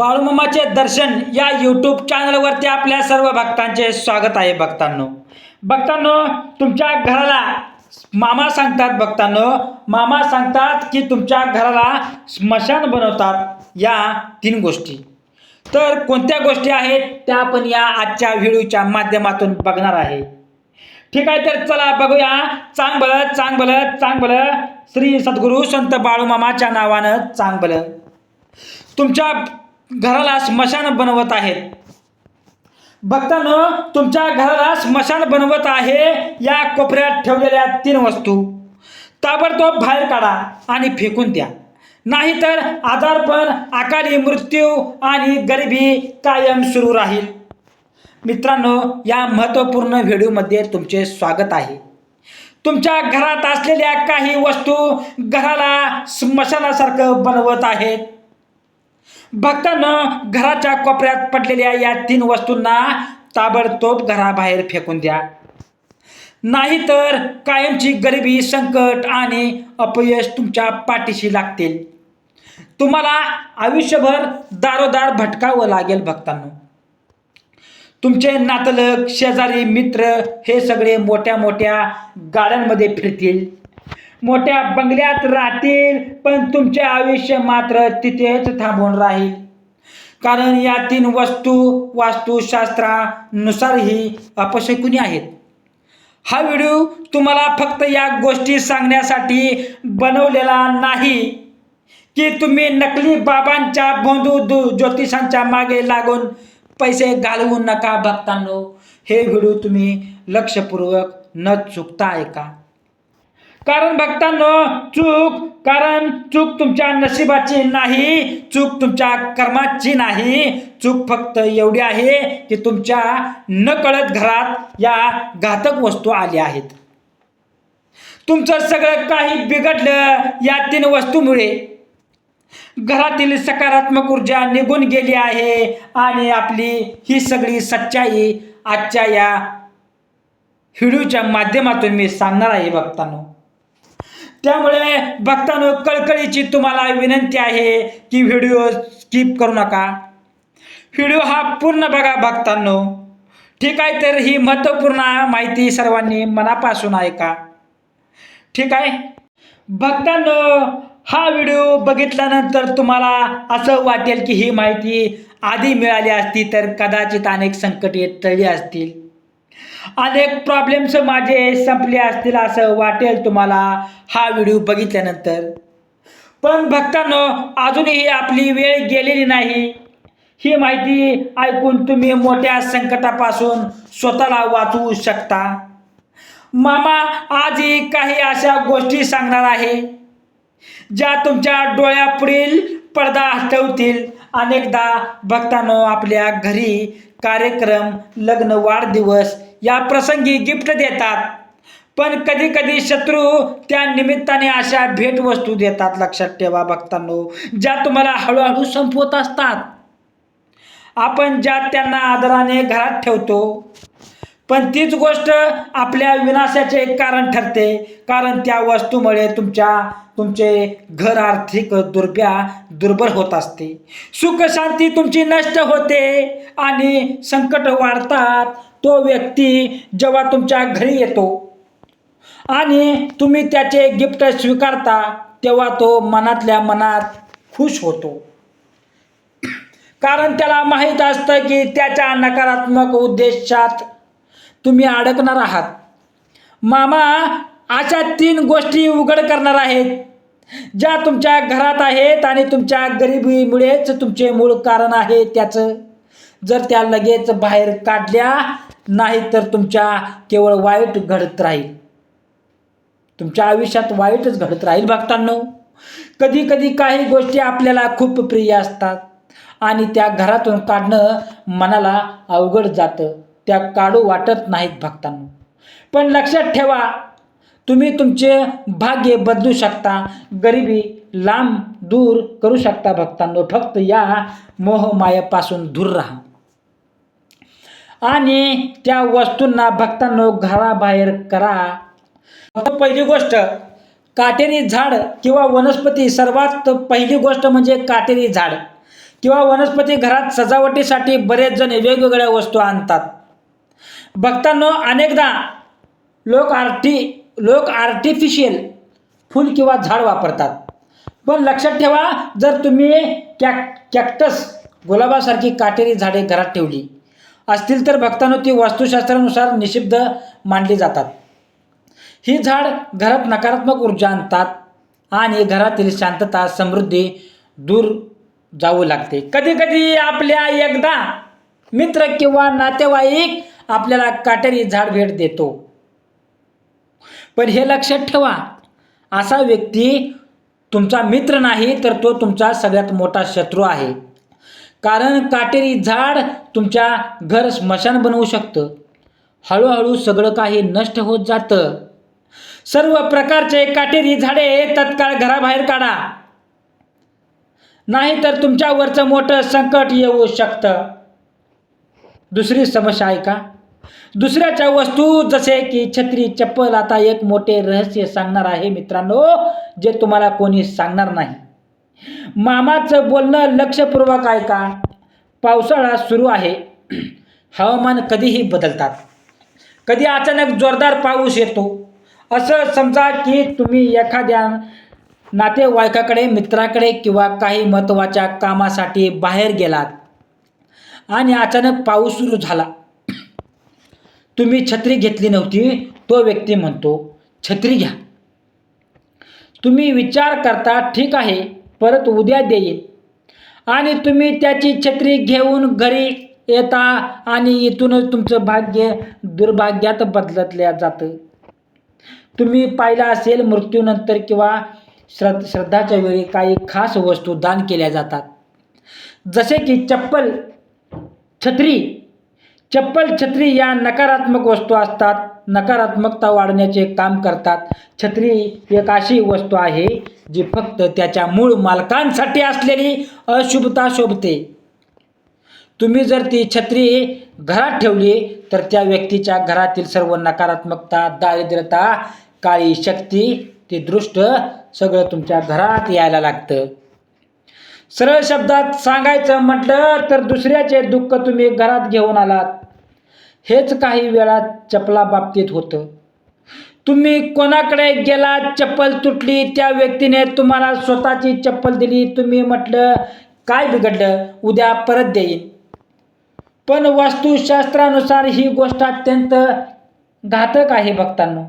बाळूमामाचे दर्शन या यूट्यूब चॅनलवरती आपल्या सर्व भक्तांचे स्वागत आहे भक्तांनो. भक्तांनो तुमच्या घराला मामा सांगतात भक्तांनो मामा सांगतात की तुमच्या घराला स्मशान बनवतात या तीन गोष्टी. तर कोणत्या गोष्टी आहेत त्या आपण या आजच्या व्हिडिओच्या माध्यमातून बघणार आहे. ठीक आहे तर चला बघूया. चांग भलं चांगभल श्री सद्गुरू संत बाळूमामाच्या नावानं चांगभल तुमच्या घराला स्मशान बनवत आहेत. भक्तांनो तुमच्या घराला स्मशान बनवत आहे या कोपऱ्यात ठेवलेल्या तीन वस्तू. ताबडतोब बाहेर काढा आणि फेकून द्या. नाहीतर आजारपण अकाली मृत्यू आणि गरिबी कायम सुरू राहील. मित्रांनो या महत्त्वपूर्ण व्हिडिओमध्ये तुमचे स्वागत आहे. तुमच्या घरात असलेल्या काही वस्तू घराला स्मशानासारखं बनवत आहेत. भक्तांनो घराच्या कोपऱ्यात पडलेल्या या तीन वस्तूंना ताबडतोब घराबाहेर फेकून द्या. नाहीतर कायमची गरिबी संकट आणि अपयश तुमच्या पाठीशी लागतील. तुम्हाला आयुष्यभर दारोदार भटकावं लागेल भक्तांनो. तुमचे नातलग शेजारी मित्र हे सगळे मोठ्या मोठ्या गाड्यांमध्ये फिरतील. मोठ्या बंगल्यात राहतील पण तुमचे आयुष्य मात्र तिथेच थांबून राहील. कारण या तीन वस्तू वास्तुशास्त्रानुसारही अपशकुनी आहेत. हा व्हिडिओ तुम्हाला फक्त या गोष्टी सांगण्यासाठी बनवलेला नाही की तुम्ही नकली बाबांच्या बोंधू दु ज्योतिषांच्या मागे लागून पैसे घालवू नका भक्तांनो. हे व्हिडिओ तुम्ही लक्षपूर्वक न चुकता ऐका. कारण भक्तांनो चूक कारण चूक तुमच्या नशिबाची नाही चूक तुमच्या कर्माची नाही. चूक फक्त एवढी आहे की तुमच्या नकळत घरात या घातक वस्तू आल्या आहेत. तुमचं सगळं काही बिघडलं या तीन वस्तूमुळे. घरातील सकारात्मक ऊर्जा निघून गेली आहे आणि आपली ही सगळी सच्चाई आजच्या या व्हिडिओच्या माध्यमातून मी सांगणार आहे भक्तांनो त्यामुळे बघतानो कळकळीची तुम्हाला विनंती आहे की व्हिडिओ स्किप करू नका. व्हिडिओ हा पूर्ण बघा बघतानो. ठीक आहे तर ही महत्त्वपूर्ण माहिती सर्वांनी मनापासून ऐका. ठीक आहे? बघतानो हा व्हिडिओ बघितल्यानंतर तुम्हाला असं वाटेल की ही माहिती आधी मिळाली असती तर कदाचित अनेक संकटे टळली असतील. अनेक प्रॉब्लेम्स माझे संपले असतील असं वाटेल तुम्हाला. हा व्हिडिओ बघितल्यानंतर. पण भक्तांनो अजूनही आपली वेळ गेलेली नाही. ही माहिती ऐकून तुम्ही मोठ्या संकटापासून स्वतःला वाचवू शकता. मामा आजही काही अशा गोष्टी सांगणार आहे ज्या तुमच्या डोळ्यापुढील पडदा हटवतील. अनेकदा भक्तांनो आपल्या घरी कार्यक्रम लग्न वाढदिवस या प्रसंगी गिफ्ट देतात. पण कधी कधी शत्रू त्या निमित्ताने अशा भेटवस्तू देतात लक्षात ठेवा भक्तांनो ज्या तुम्हाला हळूहळू संपवत असतात. आपण ज्या त्यांना आदराने घरात ठेवतो पण तीच गोष्ट आपल्या विनाशाचे कारण ठरते. कारण त्या वस्तूमुळे तुमच्या तुमचे घर आर्थिक दुर्ब्या दुर्बल होत असते. सुखशांती तुमची नष्ट होते आणि संकट वाढतात. तो व्यक्ती जेव्हा तुमच्या घरी येतो आणि तुम्ही त्याचे गिफ्ट स्वीकारता तेव्हा तो मनातल्या मनात खुश होतो. कारण त्याला माहीत असतं की त्याच्या नकारात्मक उद्देशात तुम्ही अडकणार आहात. मामा अशा तीन गोष्टी उघड करणार आहेत. ज्या तुमच्या घरात आहेत आणि तुमच्या गरिबीमुळेच तुमचे मूळ कारण आहे त्याचं. जर त्या लगेच बाहेर काढल्या नाही तर तुमच्या केवळ वाईट घडत राहील. तुमच्या आयुष्यात वाईटच घडत राहील भक्तांनो. कधी कधी काही गोष्टी आपल्याला खूप प्रिय असतात आणि त्या घरातून काढणं मनाला अवघड जातं. त्या काढू वाटत नाहीत भक्तांनो. पण लक्षात ठेवा तुम्ही तुमचे भाग्य बदलू शकता गरिबी लांब दूर करू शकता भक्तांनो. फक्त या मोहमायापासून दूर राहा. आणि त्या वस्तूंना भक्तांनो घराबाहेर करा. पहिली गोष्ट काटेरी झाड किंवा वनस्पती सर्वात पहिली गोष्ट म्हणजे काटेरी झाड किंवा वनस्पती घरात सजावटीसाठी बरेच जण वेगवेगळ्या वस्तू आणतात. भक्तांनो अनेकदा लोक आर्टी लोक आर्टिफिशियल फूल किंवा झाड वापरतात. पण लक्षात ठेवा जर तुम्ही कॅक कॅक्टस गुलाबासारखी काटेरी झाडे घरात ठेवली असतील तर भक्तांनो ती वास्तुशास्त्रानुसार निषिद्ध मानली जातात. ही झाड घरात नकारात्मक ऊर्जा आणतात आणि घरातील शांतता समृद्धी दूर जाऊ लागते. कधी कधी आपल्या एकदा मित्र किंवा नातेवाईक आपल्याला काटेरी झाड भेट देतो. पण हे लक्षात ठेवा असा व्यक्ती तुमचा मित्र नाही तर तो तुमचा सगळ्यात मोठा शत्रू आहे. कारण काटेरी झाड तुमच्या घर स्मशान बनवू शकतं. हळूहळू सगळं काही नष्ट होत जातं. सर्व प्रकारचे काटेरी झाडे तत्काळ घराबाहेर काढा. नाही तर तुमच्यावरचं मोठं संकट येऊ शकतं. दुसरी समस्या आहे का? दुसऱ्याच्या वस्तू जसे की छत्री चप्पल आता एक मोठे रहस्य सांगणार आहे मित्रांनो जे तुम्हाला कोणी सांगणार नाही. मामाचं बोलणं लक्षपूर्वक ऐका. पावसाळा सुरू आहे. हवामान कधीही बदलतात. कधी अचानक जोरदार पाऊस येतो. असं समजा की तुम्ही एखाद्या नातेवाईकाकडे मित्राकडे किंवा काही महत्त्वाच्या कामासाठी बाहेर गेलात आणि अचानक पाऊस सुरू झाला. तुम्ही छत्री घेतली नव्हती तो व्यक्ती म्हणतो छत्री घ्या. तुम्ही विचार करता ठीक आहे. परत उद्या देईल आणि तुम्ही त्याची छत्री घेऊन घरी येता आणि इथूनच तुमचं भाग्य दुर्भाग्यात बदलतल्या जातं. तुम्ही पाहिलं असेल मृत्यूनंतर किंवा श्रद्ध श्रद्धाच्या वेळी काही खास वस्तू दान केल्या जातात. जसे की चप्पल छत्री. चप्पल छत्री या नकारात्मक वस्तू असतात. नकारात्मकता वाढण्याचे काम करतात. छत्री एक अशी वस्तू आहे जी फक्त त्याच्या मूळ मालकांसाठी असलेली अशुभता शोभते. तुम्ही जर ती छत्री घरात ठेवली तर त्या व्यक्तीच्या घरातील सर्व नकारात्मकता दारिद्र्यता काळी शक्ती ती दृष्ट सगळं तुमच्या घरात यायला लागतं. सरळ शब्दात सांगायचं म्हटलं तर दुसऱ्याचे दुःख तुम्ही घरात घेऊन आलात. हेच काही वेळा चपला बाबतीत होतं. तुम्ही कोणाकडे गेला चप्पल तुटली त्या व्यक्तीने तुम्हाला स्वतःची चप्पल दिली तुम्ही म्हटलं काय बिघडलं? उद्या परत देईन. पण वास्तुशास्त्रानुसार ही गोष्ट अत्यंत घातक आहे भक्तांनो.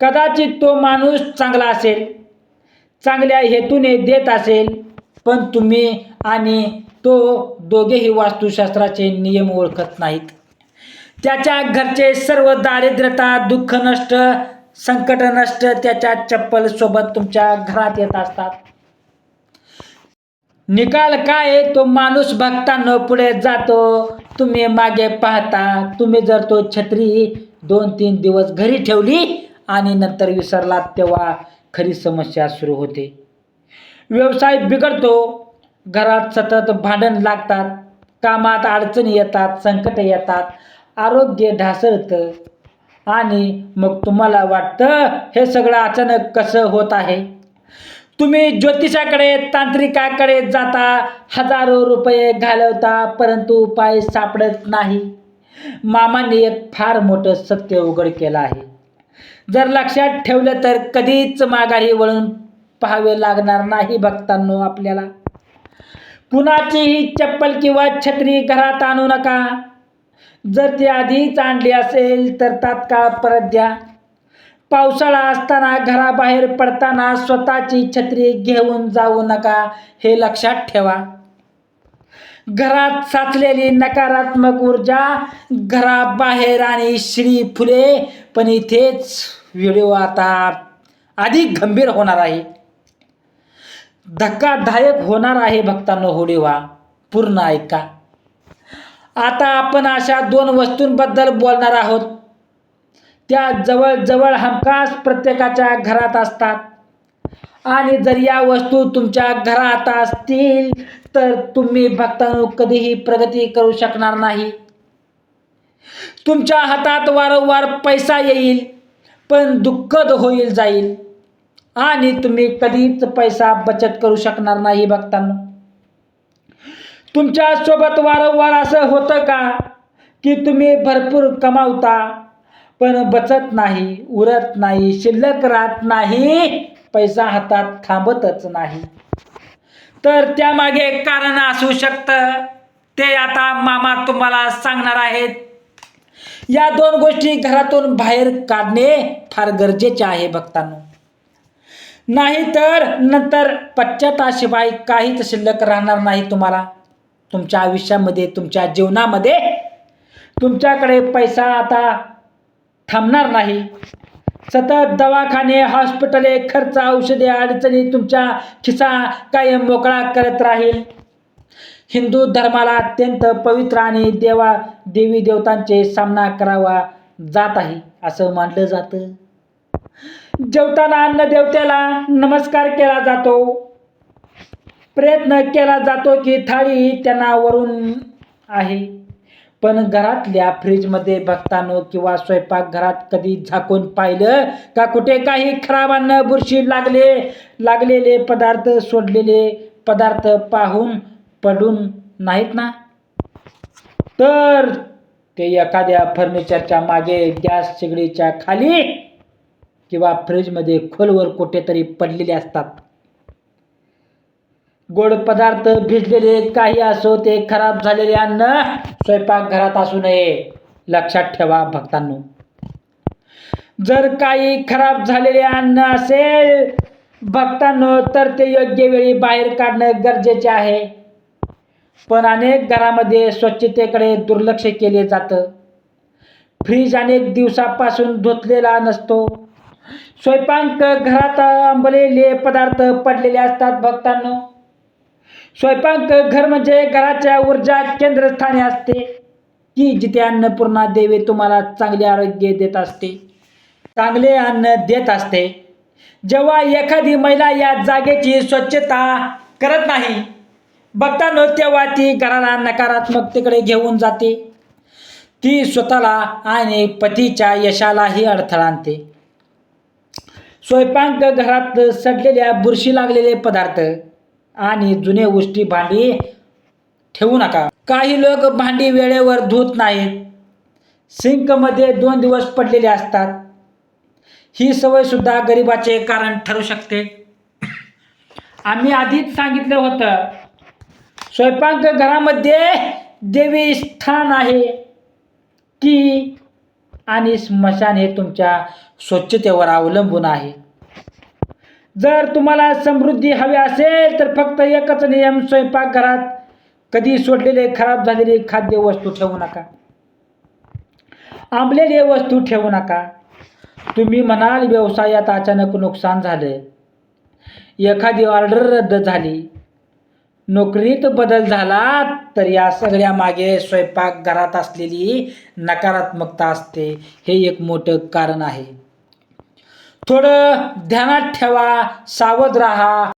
कदाचित तो माणूस चांगला असेल चांगल्या हेतूने देत असेल पण तुम्ही आणि तो दोघेही वास्तुशास्त्राचे नियम ओळखत नाहीत. त्याच्या घरचे सर्व दारिद्र्यता दुःख नष्ट संकट नष्ट त्याच्या चप्पल सोबत तुमच्या घरात येत असतात. निकाल काय तो माणूस भक्तांनो पुढे जातो. तुम्ही मागे पाहता तुम्ही जर तो छत्री दोन तीन दिवस घरी ठेवली आणि नंतर विसरलात तेव्हा खरी समस्या सुरू होते. व्यवसाय बिघडतो. घरात सतत भांडण लागतात. कामात अडचणी येतात संकट येतात. आरोग्य ढासळतं. आणि मग तुम्हाला वाटतं हे सगळं अचानक कसं होत आहे? तुम्ही ज्योतिषाकडे तांत्रिकाकडे जाता हजारो रुपये घालवता परंतु उपाय सापडत नाही. मामाने एक फार मोठं सत्य उघड केलं आहे. जर लक्षात ठेवलं तर कधीच माघारी वळून पाहावे लागणार नाही भक्तांनो आपल्याला. कुणाचीही चप्पल किंवा छत्री घरात आणू नका. जर ती आधीच आणली असेल तर तात्काळ परत द्या. पावसाळा असताना घराबाहेर पडताना स्वतःची छत्री घेऊन जाऊ नका हे लक्षात ठेवा. घरात साचलेली नकारात्मक ऊर्जा घराबाहेर आणि श्री फुले पण इथेच व्हिडिओ आता अधिक गंभीर होणार आहे. धक्कादायक होणार आहे भक्तांनो होडीवा पूर्ण ऐका. आता आपण अशा दोन वस्तूंबद्दल बोलणार आहोत. त्या जवळजवळ हमखास प्रत्येकाच्या घरात असतात. आणि जर या वस्तू तुमच्या घरात असतील तर तुम्ही भक्तांनो कधीही प्रगती करू शकणार नाही. तुमच्या हातात वारंवार पैसा येईल पण दुःखद होईल जाईल. आणि तुम्ही कधीच पैसा बचत करू शकणार नाही भक्तांनो. तुमच्यासोबत वारंवार असं होतं का? की तुम्ही भरपूर कमावता पण बचत नाही उरत नाही शिल्लक राहत नाही पैसा हातात थांबतच नाही. तर त्यामागे कारण असू शकतं. ते आता मामा तुम्हाला सांगणार आहेत. या दोन गोष्टी घरातून बाहेर काढणे फार गरजेचे आहे भक्तांनो. नाही तर नंतर पश्चाताशिवाय काहीच शिल्लक राहणार नाही तुम्हाला. तुमच्या आयुष्यामध्ये तुमच्या जीवनामध्ये तुमच्याकडे पैसा आता थांबणार नाही. सतत दवाखाने हॉस्पिटले खर्च औषधे अडचणी तुमच्या खिसा कायम मोकळा करत राहील. हिंदू धर्माला अत्यंत पवित्र आणि देवा देवी देवतांचे सामना करावा जात आहे असं मानलं जातं. जेवताना अन्न देवतेला नमस्कार केला जातो. प्रयत्न केला जातो की थाळी त्यांना वरून आहे. पण घरातल्या फ्रीजमध्ये बघतानो किंवा स्वयंपाकघरात कधी झाकून पाहिलं का कुठे काही खराब अन्न बुरशी लागले लागलेले पदार्थ सोडलेले पदार्थ पाहून पडून नाहीत ना? तर ते एखाद्या फर्निचरच्या मागे गॅस शेगडीच्या खाली किंवा फ्रीजमध्ये खोलवर कुठेतरी पडलेले असतात. गोड पदार्थ भिजलेले काही असो ते खराब झालेले अन्न स्वयंपाकघरात असू नये. लक्षात ठेवा भक्तांनो. जर काही खराब झालेले अन्न असेल भक्तांनो तर ते योग्य वेळी बाहेर काढणं गरजेचे आहे. पण अनेक घरामध्ये स्वच्छतेकडे दुर्लक्ष केले जातं. फ्रीज अनेक दिवसापासून धुतलेला नसतो. स्वयंपाक घरात आंबलेले पदार्थ पडलेले असतात भक्तांनो. स्वयंपाक घर म्हणजे घराच्या ऊर्जा केंद्रस्थानी असते. की जिथे अन्नपूर्णा देवी तुम्हाला चांगले आरोग्य देत असते. चांगले अन्न देत असते. जेव्हा एखादी महिला या जागेची स्वच्छता करत नाही बघताना तेव्हा ती घराला नकारात्मकतेकडे घेऊन जाते. ती स्वतःला आणि पतीच्या यशालाही अडथळा आणते. स्वयंपाक घरात सडलेल्या बुरशी लागलेले पदार्थ आणि जुने गोष्टी भांडी ठेवू नका. काही लोक भांडी वेळेवर धुत नाहीत. सिंकमध्ये दोन दिवस पडलेले असतात. ही सवय सुद्धा गरिबाचे कारण ठरू शकते. आम्ही आधीच सांगितलं होतं स्वयंपाक घरामध्ये देवी स्थान आहे. की आणि स्मशान हे तुमच्या स्वच्छतेवर अवलंबून आहे. जर तुम्हाला समृद्धी हवी असेल तर फक्त एकच नियम स्वयंपाकघरात कधी सोडलेले खराब झालेले खाद्य वस्तू ठेवू नका. आंबलेले वस्तू ठेवू नका. तुम्ही म्हणाल व्यवसायात अचानक नुकसान झालं. एखादी ऑर्डर रद्द झाली. नोकरीत बदल झाला तर या सगळ्या मागे स्वयंपाकघरात असलेली नकारात्मकता असते. हे एक मोठं कारण आहे. थोडं ध्यानात ठेवा सावध राहा.